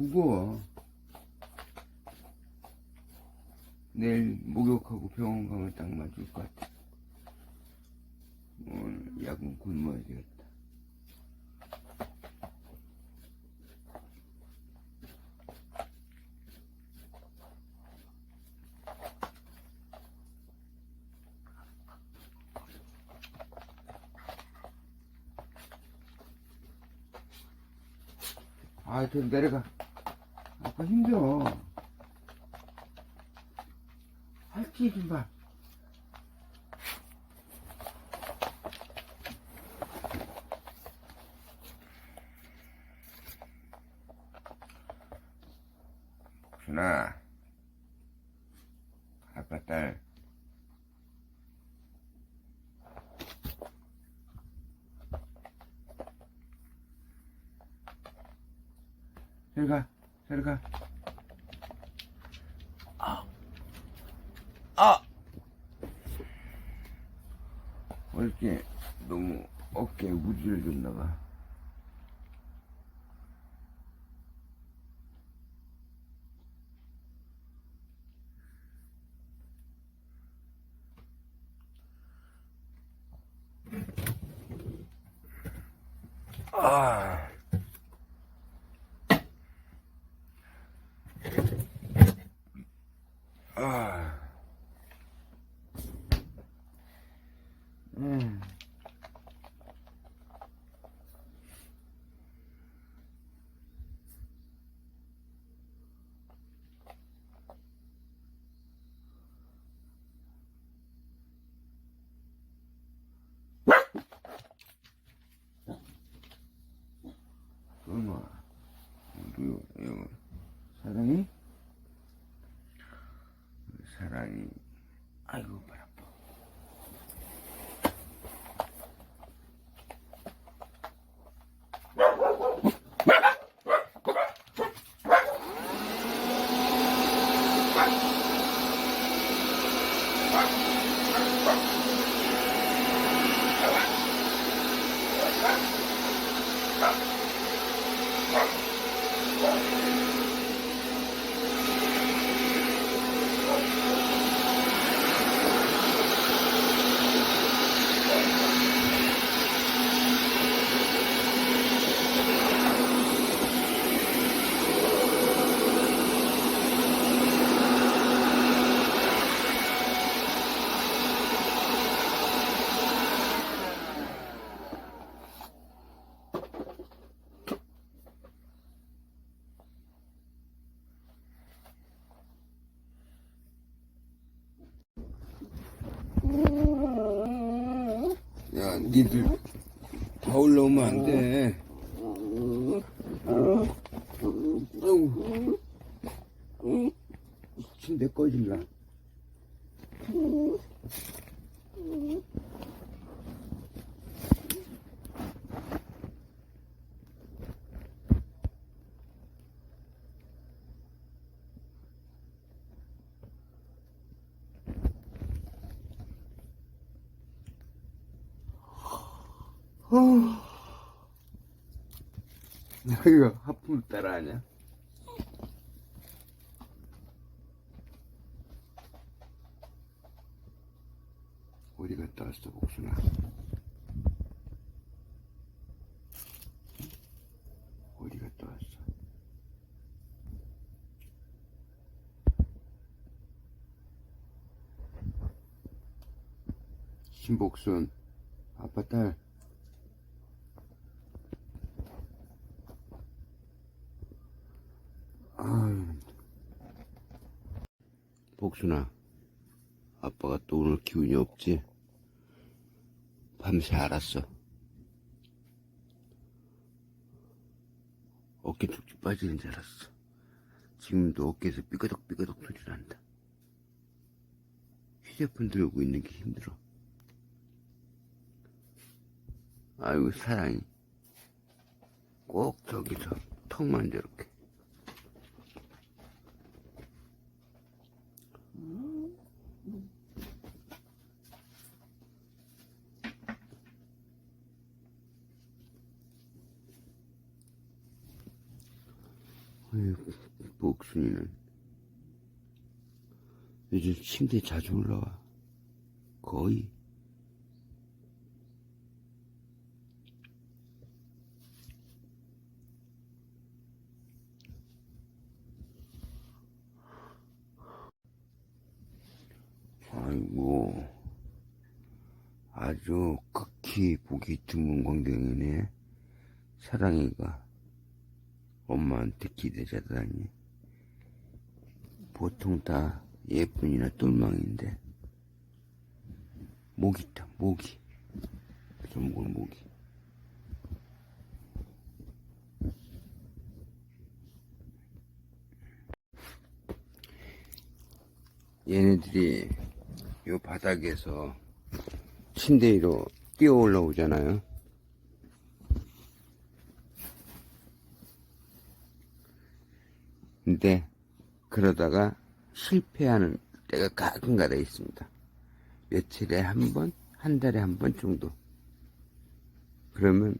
무거워. 내일 목욕하고 병원 가면 딱 맞을 것 같아. 오늘 약은 굶어야 되겠다. 아, 좀 내려가. 아빠 힘들어. 좀 봐. 복순아. 아빠 딸. 저리 가, 저리 니들 다 올라오면 안 돼. 아이고. 침대 꺼질라. 여기가 하품 따라하냐? 어디 갔다 왔어, 복순아? 어디 갔다 왔어? 신복순, 아빠 딸. 복순아, 아빠가 또 오늘 기운이 없지? 밤새 알았어. 어깨 툭툭 빠지는 줄 알았어. 지금도 어깨에서 삐그덕삐그덕 소리 난다. 휴대폰 들고 있는 게 힘들어. 아이고, 사랑이. 꼭 저기서 턱만 저렇게. 복순이는 요즘 침대에 자주 올라와. 거의. 아이고, 아주 극히 보기 드문 광경이네. 사랑이가 엄마한테 기대자다니. 보통 다 예쁜이나 똘망인데. 모기 있다, 모기. 전골 모기. 얘네들이 요 바닥에서 침대 위로 뛰어 올라오잖아요. 근데 그러다가 실패하는 때가 가끔가다 있습니다. 며칠에 한 번, 한 달에 한 번 정도. 그러면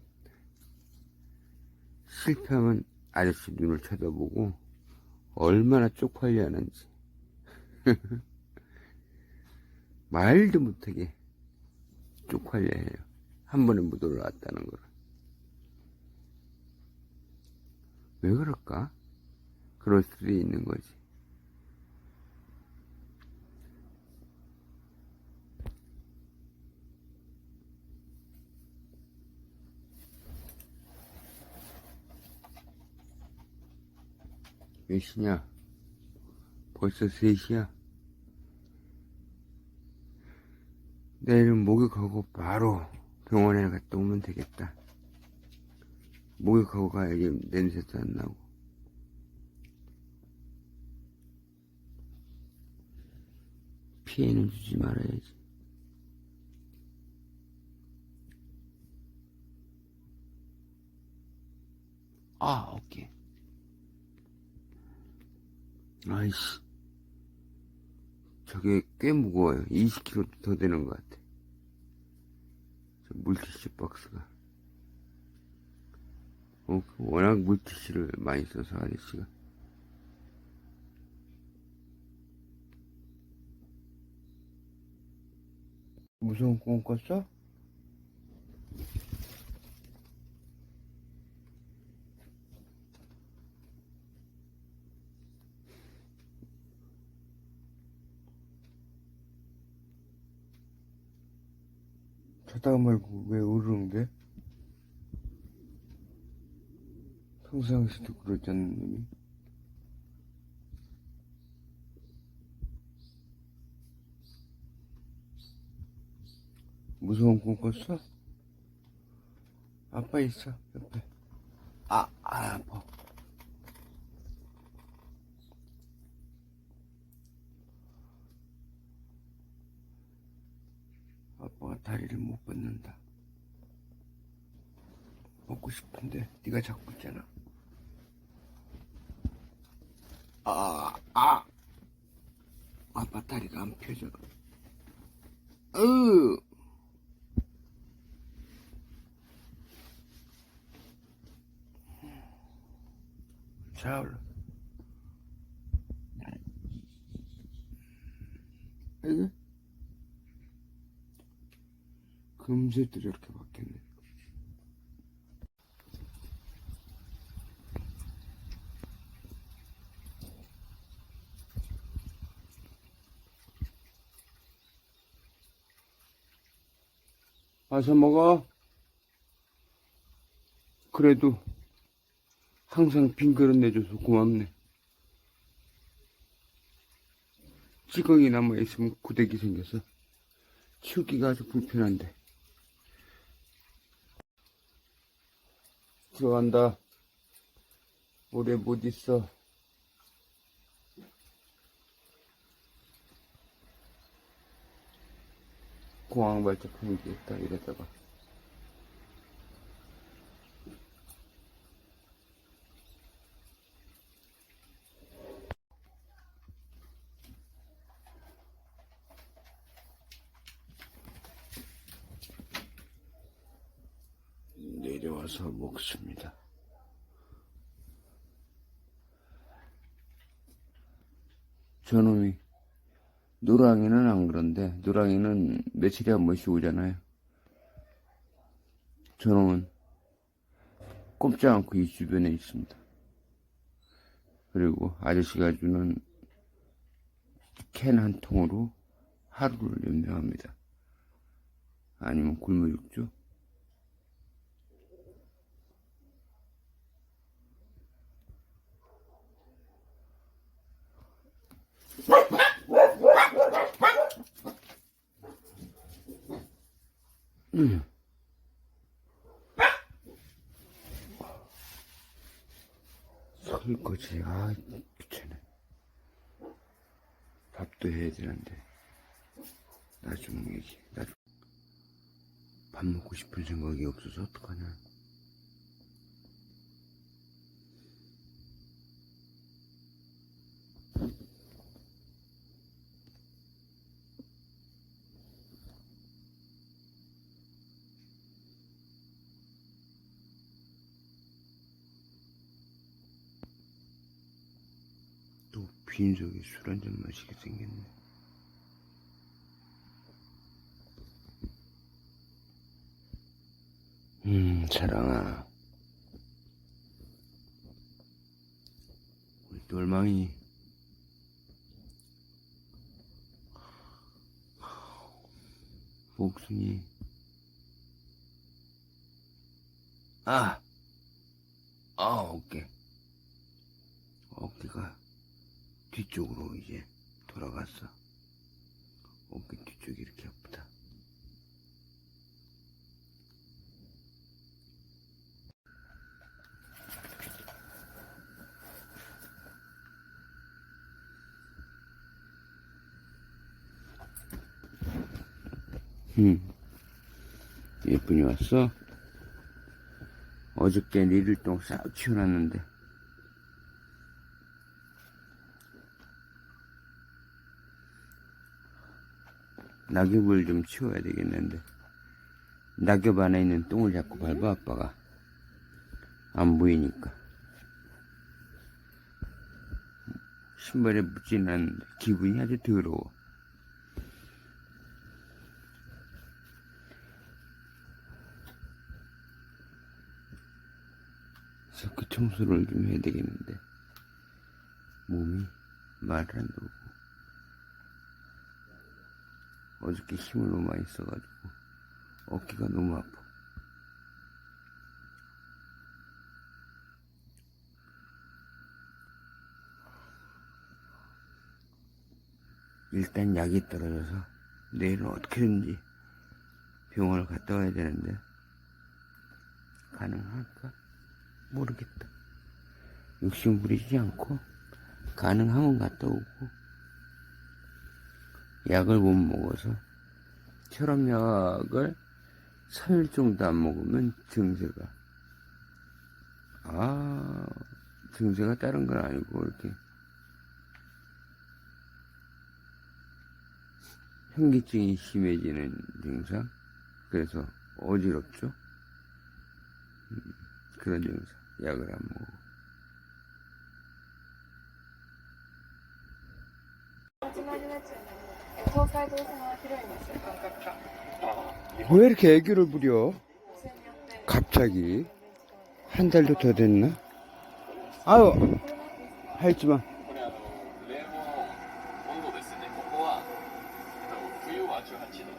실패하면 아저씨 눈을 쳐다보고 얼마나 쪽팔려 하는지. 말도 못하게 쪽팔려 해요. 한 번에 못 올라왔다는 걸. 왜 그럴까? 그럴 수도 있는 거지. 몇 시냐? 벌써 3시야? 내일은 목욕하고 바로 병원에 갔다 오면 되겠다. 목욕하고 가야지 냄새도 안 나고. 피해는 주지 말아야지. 아, 오케이. 아이씨. 저게 꽤 무거워요. 20kg 더 되는 것 같아. 저 물티슈 박스가. 어, 워낙 물티슈를 많이 써서 아저씨가. 무서운 꿈 꿨어? 자다가 말고 왜 울으는데? 평상시도 그러지 않는 놈이? 무서운 꿈 꿨어? 아빠 있어, 옆에. 아, 아, 아파. 아빠가 다리를 못 뻗는다. 먹고 싶은데 네가 잡고 있잖아. 아, 아, 아빠 다리가 안 펴져. 으, 자, 얼른. 이게 또 저렇게 바뀌었네. 와서 먹어. 그래도 항상 빈 그릇 내줘서 고맙네. 찌꺼기 남아있으면 구데기 생겨서 치우기가 아주 불편한데. 들어간다. 오래 못 있어. 공항 발작 하겠다, 이러다가. 내려와서 먹습니다. 저놈이 노랑이는 안 그런데 노랑이는 며칠에 한 번씩 오잖아요. 저놈은 꼼짝 않고 이 주변에 있습니다. 그리고 아저씨가 주는 캔 한 통으로 하루를 연명합니다. 아니면 굶어 죽죠. 설거지, 아, 귀찮네. 밥도 해야 되는데. 나중 얘기, 나중. 밥 먹고 싶은 생각이 없어서 어떡하냐. 또 빈속에 술 한 잔 마시게 생겼네. 음, 사랑아. 우리 똘망이. 목순이. 아! 아, 어깨. 어깨가 뒤쪽으로 이제 돌아갔어. 어깨 뒤쪽이 이렇게 아프다. 음. 예쁜이 왔어? 어저께 니들똥 싹 치워놨는데. 낙엽을 좀 치워야 되겠는데. 낙엽 안에 있는 똥을 자꾸 밟아, 아빠가. 안 보이니까. 신발에 묻지는 않는데, 기분이 아주 더러워. 그래서 그 청소를 좀 해야 되겠는데 몸이 말을 안 들고 어저께 힘을 너무 많이 써가지고 어깨가 너무 아파 일단 약이 떨어져서 내일은 어떻게든지 병원을 갔다 와야 되는데 가능할까? 모르겠다. 욕심 부리지 않고 가능하면 갔다 오고 약을 못 먹어서 혈압약을 3일 정도 안 먹으면 증세가 아 증세가 다른 건 아니고 이렇게 현기증이 심해지는 증상? 그래서 어지럽죠? 음, 그런 증상 약을 안 먹어 うんで東海道線は広いんですよ間隔が 왜 이렇게 애교를 부려 路線によって 갑자기 한 달도 더 됐나? 아유 할지마 これあの冷房温度ですねここは、えっと、冬は18度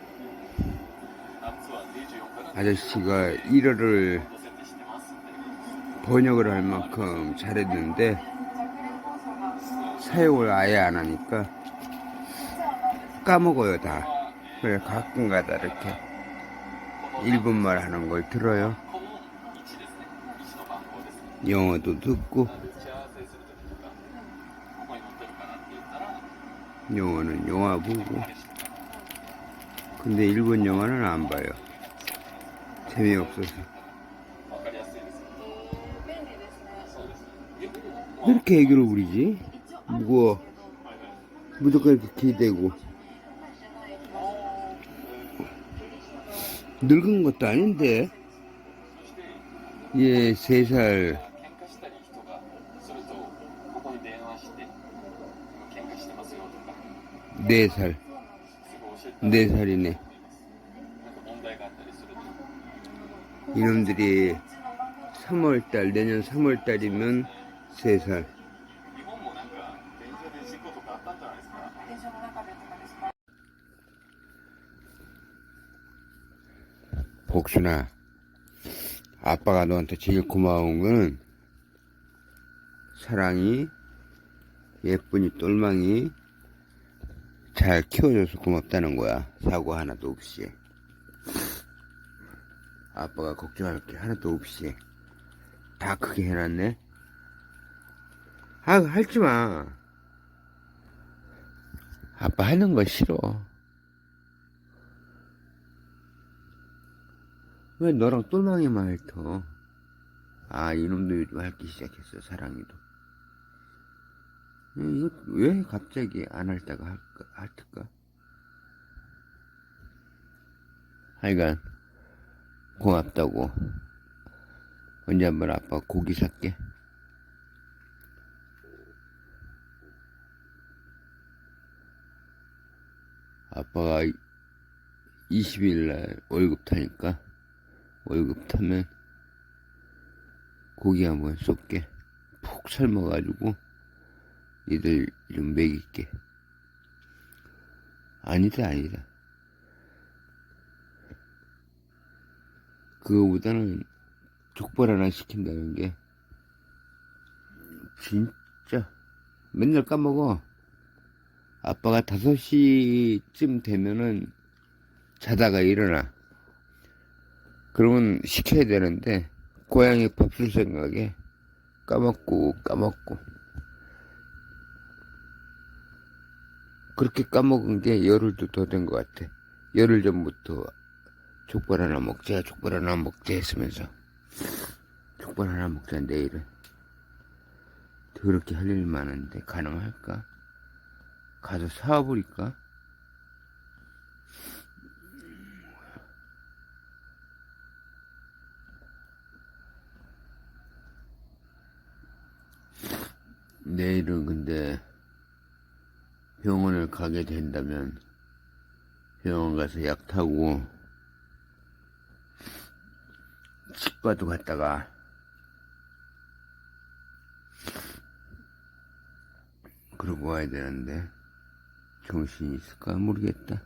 夏は24から 아저씨가 1어를 度設定してますんで 번역을 할 만큼 잘했는데 着連放送が 사용을 아예 안 하니까 까먹어요 다. 그래 가끔가다 이렇게 일본말 하는 걸 들어요. 영어도 듣고. 영어는 영화 보고. 근데 일본 영화는 안 봐요. 재미없어서. 왜 이렇게 애교를 부리지? 무거워. 무조건 이렇게 기대고. 늙은 것도 아닌데 예, 세살 네 살. 네 살이네. 이놈들이 3월달, 내년 3월달이면 3살. 복순아, 아빠가 너한테 제일 고마운 거는 사랑이, 예쁜이 똘망이 잘 키워줘서 고맙다는 거야. 사고 하나도 없이. 아빠가 걱정할 게 하나도 없이. 다 크게 해놨네. 아, 할지 마. 아빠 하는 거 싫어. 왜 너랑 똘망이만 핥어? 아, 이놈도 요즘 핥기 시작했어, 사랑이도. 음, 이거 왜 갑자기 안 핥다가 할까, 핥을까? 하여간, 고맙다고. 언제 한번 아빠 고기 살게. 아빠가 20일 날 월급 타니까 월급 타면 고기 한번 쏠게. 푹 삶아가지고 니들 좀 먹일게. 아니다, 아니다. 그거보다는 족발 하나 시킨다는 게 진짜 맨날 까먹어. 아빠가 5시쯤 되면은 자다가 일어나. 그러면 시켜야 되는데 고양이 밥 줄 생각에 까먹고 까먹고 그렇게 까먹은 게 열흘도 더 된 것 같아 열흘 전부터 족발 하나 먹자 족발 하나 먹자 했으면서 족발 하나 먹자 내일은 그렇게 할 일 많은데 가능할까? 가서 사와버릴까? 내일은 근데 병원을 가게 된다면 병원 가서 약 타고 치과도 갔다가 그러고 와야 되는데 정신이 있을까 모르겠다.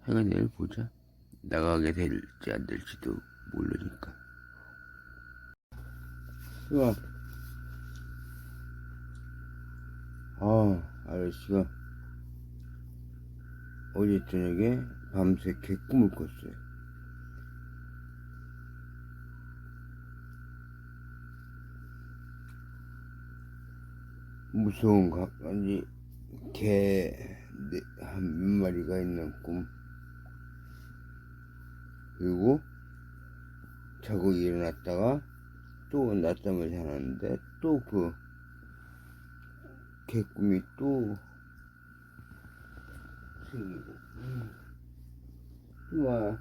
하여간 내일 보자. 나가게 될지 안 될지도 모르니까. 좋아. 아, 아저씨가 어제 저녁에 밤새 개꿈을 꿨어요. 무서운 가, 아니, 개, 네, 한몇 마리가 있는 꿈. 그리고 자고 일어났다가 또 낮잠을 자는데 또 그 개꿈이 또 생기고 음. 좋아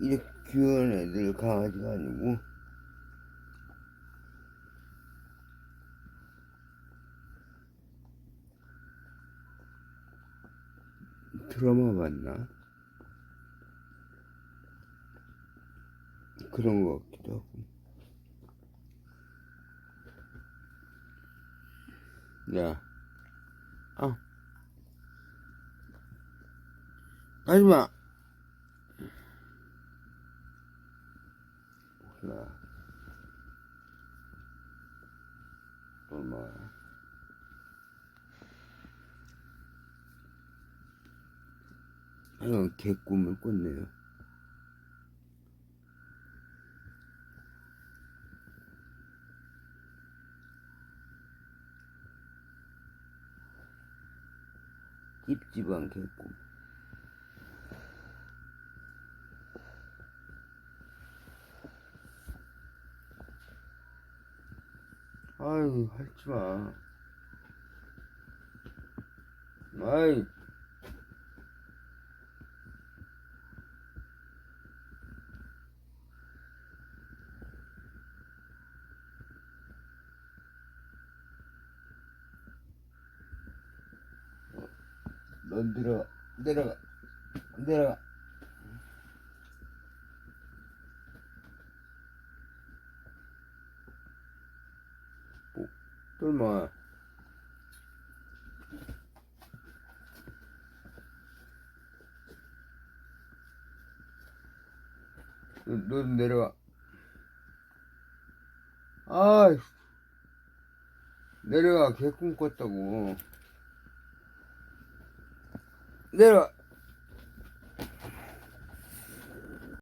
이렇게 귀여운 애들 강아지가 아니고 드라마 봤나? 그런 것 같기도 하고. 야, 아, 가지 마. 몰라. 얼마. 하 여간 개꿈을 꿨네요. 찝찝한 개꿈. 아유, 할지 마. 아이, 내려가. 내려가. 뭐, 똘마. 너, 너 내려가. 아이, 내려가, 개꿈 꿨다고. 내려가.